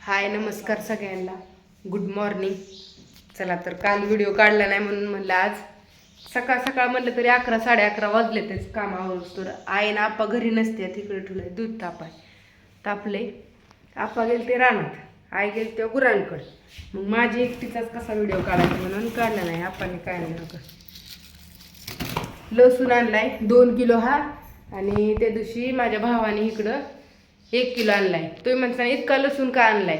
हाय नमस्कार सगळ्यांना. Good morning चला तर काल व्हिडिओ काढला नाही म्हणून म्हणलं आज सकाळ सकाळ म्हणलं तरी अकरा साडे अकरा वाजले तेच कामावर तर आई ना आप्पा घरी नसते तिकडे ठेवलंय दूध तापाय. तापले. आप्पा गेले ते रानात. आई गेले तेव्हा गुरांकडे. मग माझी एकटीचाच कसा व्हिडिओ काढायचा म्हणून काढला नाही. आप्पाने काय नाही नका लसूण आणलाय दोन किलो हा आणि त्या दिवशी माझ्या भावाने इकडं एक किलो आणलाय. तुम्ही म्हणता इतका लसूण का आणलाय?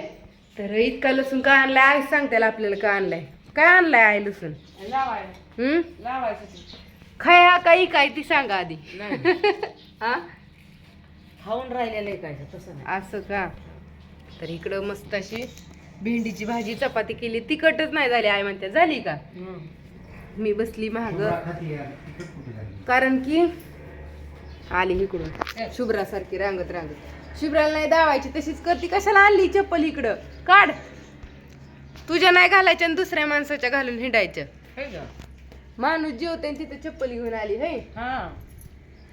तर इतका लसूण का आणलाय? आई सांगताल आपल्याला का आणलाय. काय आणलाय आई लसूण? खाया काही काय ती सांगा आधी. नाही. हा? खाऊन राहिलेलं काय तसं नाही. असं का? तर इकडं मस्त अशी भेंडीची भाजी चपाती केली. तिखटच नाही झाली आई म्हणते. झाली का? मी बसली महाग कारण की आली इकडून. शुभ्रासारखी रांगत रांगत. शुभ्राला नाही दावायची तशीच करती. कशाला आणली चप्पल इकडं? काढ. तुझ्या नाही घालायच्या आणि दुसऱ्या माणसाच्या घालून हिंडायच्या हे का? माणूस जेवते तिथं चप्पल घेऊन आली हे हा.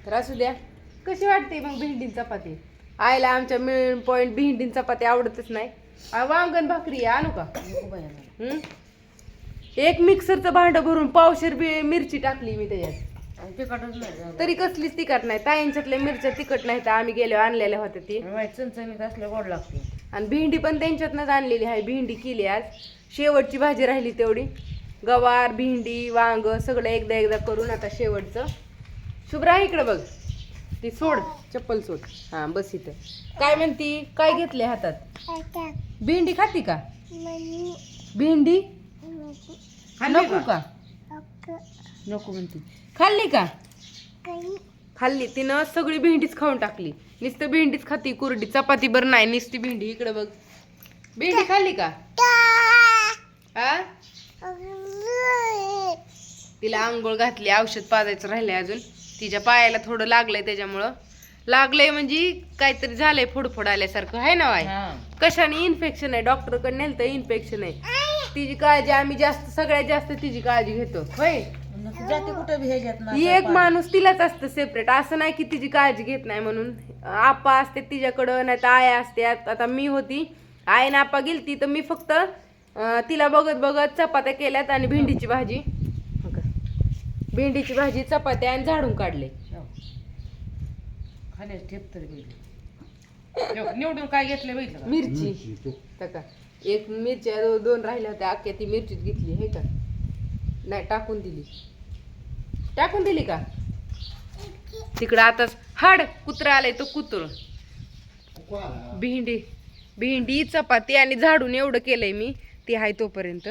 तर असू द्या. कशी वाटते मग भेंडीन चपाती? आईला आमच्या मिळून पॉईंट भेंडीन चपाती आवडतच नाही. वांगण भाकरी आहे, आणू का? एक मिक्सरचं भांड भरून पावशेर बी मिरची टाकली मी त्याच्यात. तिखटच नाही जाऊ. तरी कसलीच तिखट नाही. ताईंच्यातल्या मिरच्या तिखट नाही तर आम्ही गेलो आणलेल्या होत्या ती. चणचणीत असलं गोड लागते. आणि भेंडी पण त्यांच्यातनंच आणलेली आहे. भेंडी केली आज. शेवटची भाजी राहिली तेवढी. गवार भेंडी वांग सगळं एकदा एकदा करून आता शेवटचं. शुभ्रा इकडं बघ. ती सोड चप्पल सोड. हा बस इथं. काय म्हणती? काय घेतले हातात? भेंडी खाती का? भेंडी? खाल्ली नको का? का नको म्हणते. खाल्ली का? खाल्ली. तिनं सगळी भेंडीच खाऊन टाकली. नुसतं भेंडीच खाती कुरडी चपाती बरं नाही नुसती भेंडी. इकडे बघ. भेंडी खाल्ली का? हा तिला आंघोळ घातली औषध पाजायचं राहिलंय अजून. तिच्या पायाला थोडं लागलंय त्याच्यामुळं. लागलंय म्हणजे काहीतरी झालंय फोडफोड आल्यासारखं. आहे ना वाय हा. कशाने? इन्फेक्शन आहे. डॉक्टरकडे नेलं तर इन्फेक्शन आहे. तिची काळजी आम्ही जास्त सगळ्यात जास्त तिची काळजी घेतो. होय? जाते कुठं बी ह्याच्यात ना ही एक माणूस तिलाच असतं सेपरेट असं नाही की तिची काळजी घेत नाही म्हणून. आप्पा असते तिच्याकडं नाही तर आया असत्यात आता मी होती. आईने आप्पा गेलती तर मी फक्त अं, तिला बघत बघत चपात्या केल्यात आणि भेंडीची भाजी. हो का? भेंडीची भाजी चपात्या आणि झाडून काढले. खाली ठेप तरी बघितलं निवडून काय घेतलं बघितलं का? मिरची. तर का? एक मिरच्या दो- दोन राहिल्या होत्या. अख्ख्या ती मिरचीच घेतली हे का? नाही टाकून दिली. टाकून दिली का? तिकडं आताच हाड कुत्रा आलाय तो कुत्र. भेंडी भेंडी चपाती आणि झाडून एवढं केलंय मी ती आहे तोपर्यंत.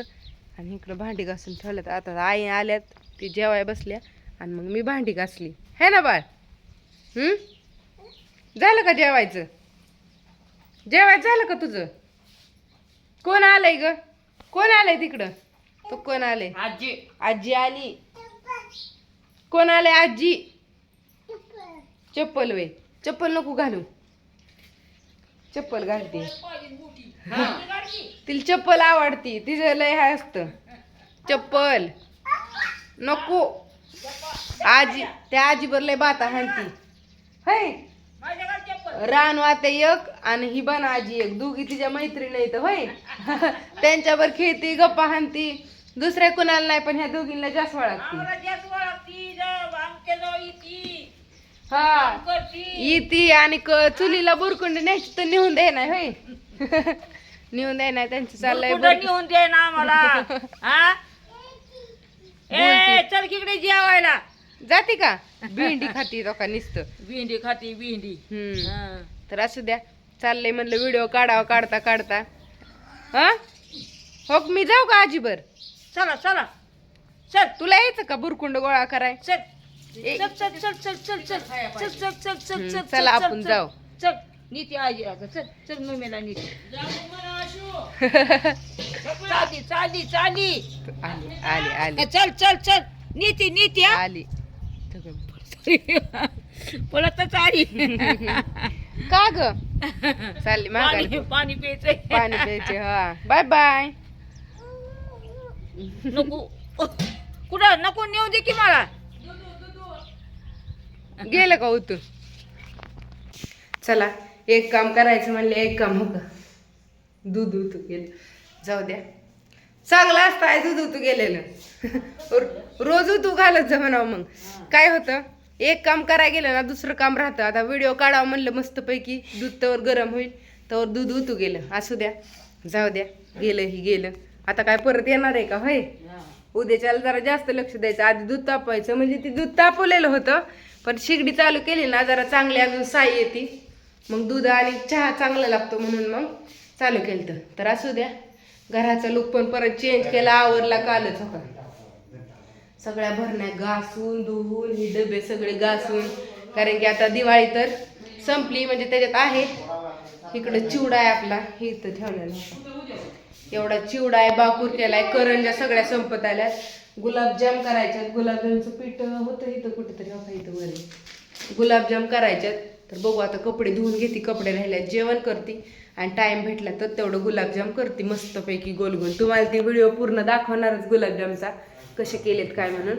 आणि इकडं भांडी घासून ठेवल्यात. आता आई आल्यात ती जेवाय बसल्या. आणि मग मी भांडी घासली. है ना बाळ? झालं का जेवायचं? जेवायचं झालं का तुझं? कोण आलंय ग? कोण आलंय तिकडं? तो कोण आलंय आजी. आजी आली. कोण आलंय आजी? चप्पल वे. चप्पल नको घालू. चप्पल घालते. तिला चप्पल आवडती. तिचं लय हाय असतं चप्पल. नको. आजी त्या आजीवर लय बाता हाणती. होय रान वाते एक आणि ही बन आजी एक. दोघी तिच्या मैत्रिणी येत होय? त्यांच्यावर खेळती गप्पा हाणती. दुसऱ्या कुणाला नाही पण ह्या दोघींना जास्त वळखती हा. येती आणि क- चुलीला बुरकुंड न्यायची तर नेऊन दे नाही होय. नेऊन दे नाही त्यांचं चाललंय बुरकुंड. नेऊन दे ना हा? ए चल किकडे जेवायला. जाते का? भेंडी खाती तो का नुसतं. भेंडी खाती भेंडी. हम्म. हा. तर असू द्या. चाललंय म्हणलं व्हिडिओ काढावा काढता काढता. हा? हो मी जाऊ का आजीबर चला चला चल तुला यायचं का बुरकुंड गोळा कराय चल ए. चल चल चल चल चल चल चल चल चल चल हम्म, चल चला चल, आपण चल, जाऊ. चल नीती आजी आता चल चल मम्मीला नीती चाली चाली चाली आली आली आली चल चल चल नीती नीती हा आली पळतच आली का ग चालली मागायला पाणी पाणी प्यायचंय पाणी प्यायचे हा बाय बाय नको. कुठं? नको नेऊ दे की मला. गेलं का होतं चला एक काम करायचं म्हणले एक काम हो का दूध उतू गेलं. जाऊ द्या. चांगलं असतं आहे दूध उतू गेलेलं. रोज उतू घालत जा म्हणावं मग. काय होतं? एक काम करायला गेलं ना दुसरं काम राहतं. आता व्हिडिओ काढावं म्हणलं मस्तपैकी दूध तर गरम होईल तर दूध उतू गेलं. असू द्या. जाऊ द्या. गेलं ही गेलं. आता काय परत येणार आहे का? होय? उद्याच्याला जरा जास्त लक्ष द्यायचं. आधी दूध तापवायचं. म्हणजे ती दूध तापवलेलं होतं. पण शिगडी चालू केली ना जरा चांगली अजून साई येते. मग दूध आणि चहा चांगला लागतो म्हणून मग चालू केलं तर. तर असू द्या. घराचा लुक पण परत चेंज केला. आवरला कालच. होता सगळ्या भरण्या घासून धुवून ही डबे सगळे घासून. कारण की आता दिवाळी तर संपली. म्हणजे त्याच्यात आहे. इकडं चिवडा आहे आपला हे इथं ठेवलेला होता एवढा चिवडा आहे बाकूर केलाय करंजा सगळ्या संपत आल्या गुलाबजाम करायच्यात गुलाबजामचं पीठ होतं इथं कुठेतरी हो इथं वर. गुलाबजाम करायच्यात तर बघू आता कपडे धुवून घेते कपडे राहिल्यात जेवण करते. आणि टाईम भेटला तर तेवढं गुलाबजाम करते मस्तपैकी गोल गोल तुम्हाला ती व्हिडिओ पूर्ण दाखवणारच गुलाबजामचा कसे केलेत काय म्हणून.